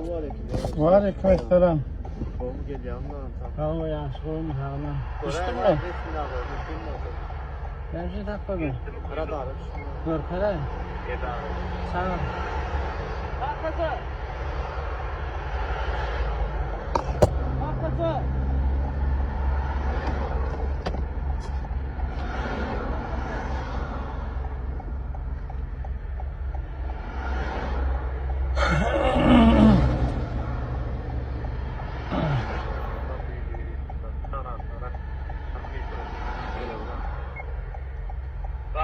Selamun aleyküm. Aleykümselam. Oğlum geliyor ondan tam. Hava yaxşı olmuş hava. Düştün Oraya mü? Ben şey takmadım. Arada ara düştüm. Dur kere. Sağ ol. Mamur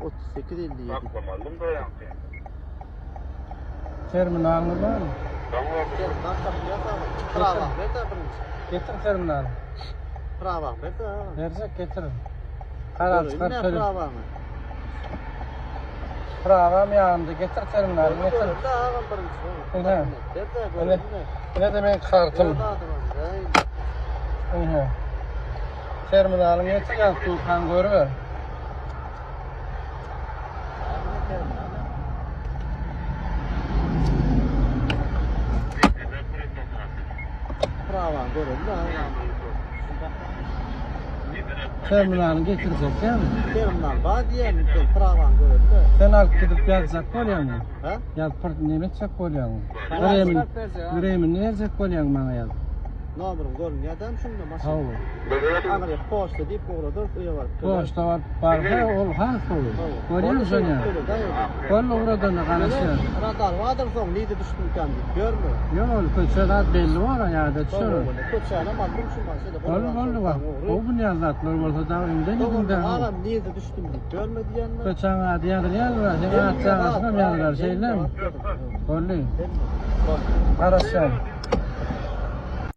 57. Saklamadım da yankı. Terminalini var mı? Tamam. Gel lan kapıya tamam. Prava ver de birinci. Getir terminali. Prava ver de. Verecek getirin. Karar çıkar Ne söyle. prava mı? Pravam yanında. Getir terminali. Getir. Ver de ağam birinci. Öyle. Ver de Öyle. böyle. Ne demek kartım? Hı. Terminalini getir gel Tuğkan görüver. Prava görün de. Terminalini getirecek değil mi? Terminal var diyelim ki prava görün de. Sen alıp gidip yazacak bolyan mı? Ha? Yaz pırt ne edecek bolyan mı? Bana Yüreğimin, yüreğimin ne edecek bolyan bana yaz. Ne yapalım görün ya dem şunda. Hava. Anırya posta deyip uğradı öyle var. Boşta var, var, ha, ol, ha, olur. Görüyor musun ya? Kolla uğradığını karışıyor. Radar vardır son neydi düştüm kendi. Görmüyor. Yol, köşeler belli var ya, da düşüyor. Köçeğine baktım şu başta. Kolla, kolla bak. O bu ne yazatlar orada da önde gidin de. Ağam neydi düştüm deyip görmedi yanına. Köçen adı yazır yazır, sen atacağın asına mı yazırlar şeyler mi? Kolla, karışıyor.